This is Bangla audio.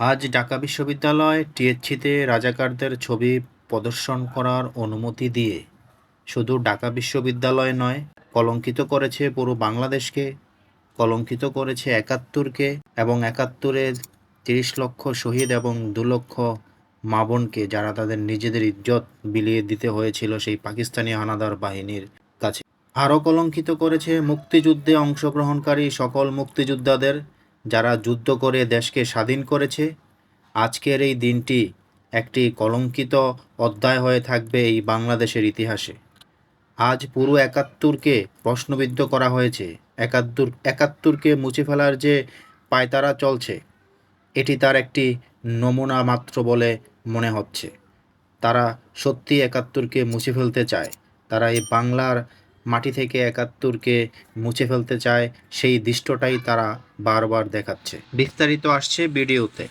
আজ ঢাকা বিশ্ববিদ্যালয় টিএসসিতে রাজাকারদের ছবি প্রদর্শন করার অনুমতি দিয়ে। শুধু ঢাকা বিশ্ববিদ্যালয় নয়, কলঙ্কিত করেছে পুরো বাংলাদেশকে, কলঙ্কিত করেছে একাত্তরকে এবং একাত্তরের তিরিশ লক্ষ শহীদ এবং দু লক্ষ মা বোনকে যারা তাদের নিজেদের ইজ্জত বিলিয়ে দিতে হয়েছিল সেই পাকিস্তানি হানাদার বাহিনীর কাছে। আরও কলঙ্কিত করেছে মুক্তিযুদ্ধে অংশগ্রহণকারী সকল মুক্তিযোদ্ধাদের যারা যুদ্ধ করে দেশকে স্বাধীন করেছে, আজকের এই দিনটি একটি কলঙ্কিত অধ্যায় হয়ে থাকবে এই বাংলাদেশের ইতিহাসে। আজ পুরো একাত্তরকে প্রশ্নবিদ্ধ করা হয়েছে। একাত্তর, একাত্তরকে মুছে ফেলার যে পায়তারা চলছে, এটি তার একটি নমুনা মাত্র বলে মনে হচ্ছে। তারা সত্যি একাত্তরকে মুছে ফেলতে চায়। তারা এই বাংলার মাটি থেকে একাত্তরকে মুছে ফেলতে চায় সেই দৃষ্টটাই তারা বারবার দেখাচ্ছে। বিস্তারিত আসছে ভিডিওতে।